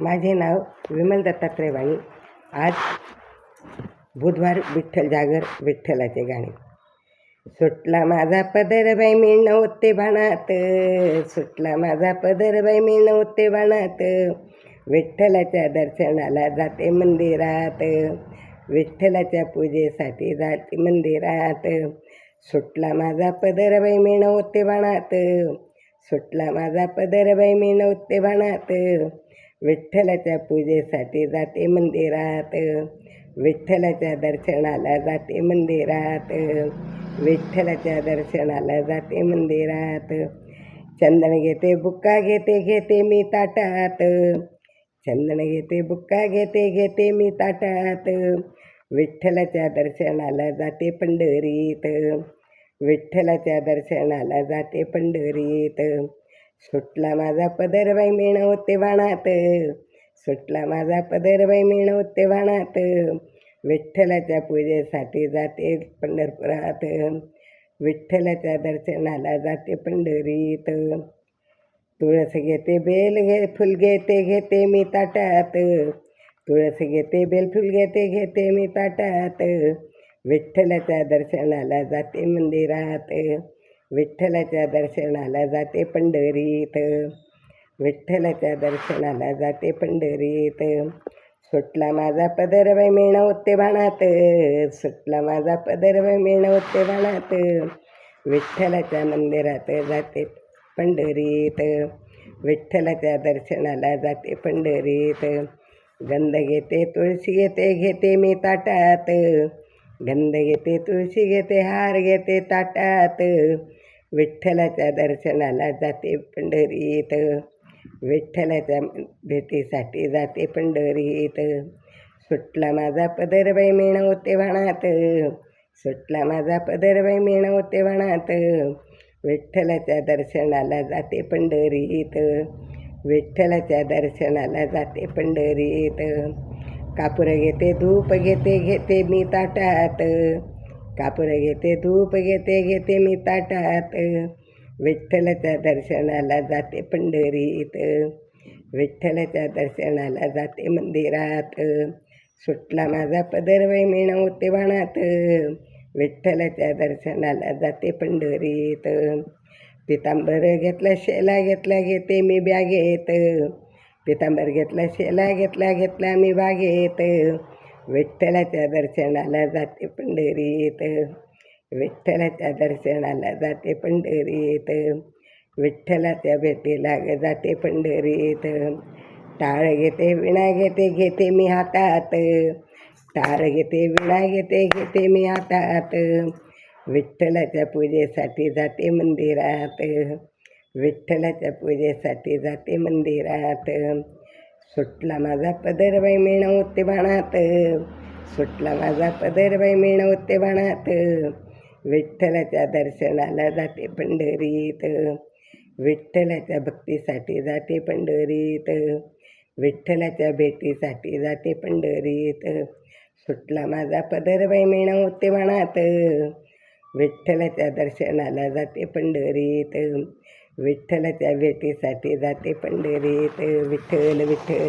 माझे नाव विमल दत्तात्रय वाणी. आज बुधवार विठ्ठल जागर विठ्ठलाचे गाणे. सुटला माझा पदर बाई मी नव्हते बाणात. सुटला माझा पदर बाई मी होते बाणात. विठ्ठलाच्या दर्शनाला जाते मंदिरात. विठ्ठलाच्या पूजेसाठी जाते मंदिरात. सुटला माझा पदर बाई मी होते बाणात. सुटला माझा पदर बाई मी होते बाणात. विठ्ठलाच्या पूजेसाठी जाते मंदिरात. विठ्ठलाच्या दर्शनाला जाते मंदिरात. विठ्ठलाच्या दर्शनाला जाते मंदिरात. चंदन घेते बुक्का घेते घेते मी ताटात. चंदन घेते बुक्का घेते घेते मी ताटात. विठ्ठलाच्या दर्शनाला जाते पंढरीत. विठ्ठलाच्या दर्शनाला जाते पंढरीत. सुटला माझा पदर बाई मिळवते वाणात. सुटला माझा पदर बाई मिळवते वाणात. विठ्ठलाच्या पूजेसाठी जाते पंढरपुरात. विठ्ठलाच्या दर्शनाला जाते पंढरीत. तुळस घेते बेल घे फुल घेते घेते मी ताटात. तुळस घेते बेल फुल घेते घेते मी ताटात. विठ्ठलाच्या दर्शनाला जाते मंदिरात. विठ्ठलाच्या दर्शनाला जाते पंढरीत. विठ्ठलाच्या दर्शनाला जाते पंढरीत. सुटला माझा पदर बाई मिळवते भाणात सुटला माझा पदर बाई मिळवते भाणात विठ्ठलाच्या मंदिरात जाते पंढरीत. विठ्ठलाच्या दर्शनाला जाते पंढरीत. गंध घेते तुळशी घेते घेते मी ताटात. गंध घेते तुळशी घेते हार घेते ताटात. विठ्ठलाच्या दर्शनाला जाते पंढरीत. विठ्ठलाच्या भेटीसाठी जाते पंढरीत. सुटला माझा पदरबाई मिळवते वाणात सुटला माझा पदरबाई मिळवते वाणात विठ्ठलाच्या दर्शनाला जाते पंढरीत. विठ्ठलाच्या दर्शनाला जाते पंढरीत. कापूर घेते धूप घेते घेते मी ताटात. कापूर घेते धूप घेते घेते मी ताटात. विठ्ठलाच्या दर्शनाला जाते पंढरीत. विठ्ठलाच्या दर्शनाला जाते मंदिरात. सुटला माझा पदरवय मिळवते वाणात विठ्ठलाच्या दर्शनाला जाते पंढरीत. पितांबर घेतला शेला घेतला घेते मी बॅगेत. पितांबर घेतला शेला घेतला घेतला मी बागेत. विठ्ठलाच्या दर्शनाला जाते पंढरीत विठ्ठलाच्या दर्शनाला जाते पंढरीत विठ्ठलाच्या भेटीला ग जाते पंढरीत टाळ घेते विणा घेते घेते मी हातात टाळ घेते विणा घेते घेते मी हातात विठ्ठलाच्या पूजेसाठी जाते मंदिरात विठ्ठलाच्या पूजेसाठी जाते मंदिरात सुटला माझा पदर बाई मिळवते बाणात. सुटला माझा पदर बाई मिळवते बाणात. विठ्ठलाच्या दर्शनाला जाते पंढरीत. विठ्ठलाच्या भक्तीसाठी जाते पंढरीत. विठ्ठलाच्या भेटीसाठी जाते पंढरीत. सुटला माझा पदर बाई मिळवते बाणात. विठ्ठलाच्या दर्शनाला जाते पंढरीत. विठ्ठलाच्या भेटीसाठी जाते पंढरीत. विठ्ठल विठ्ठल.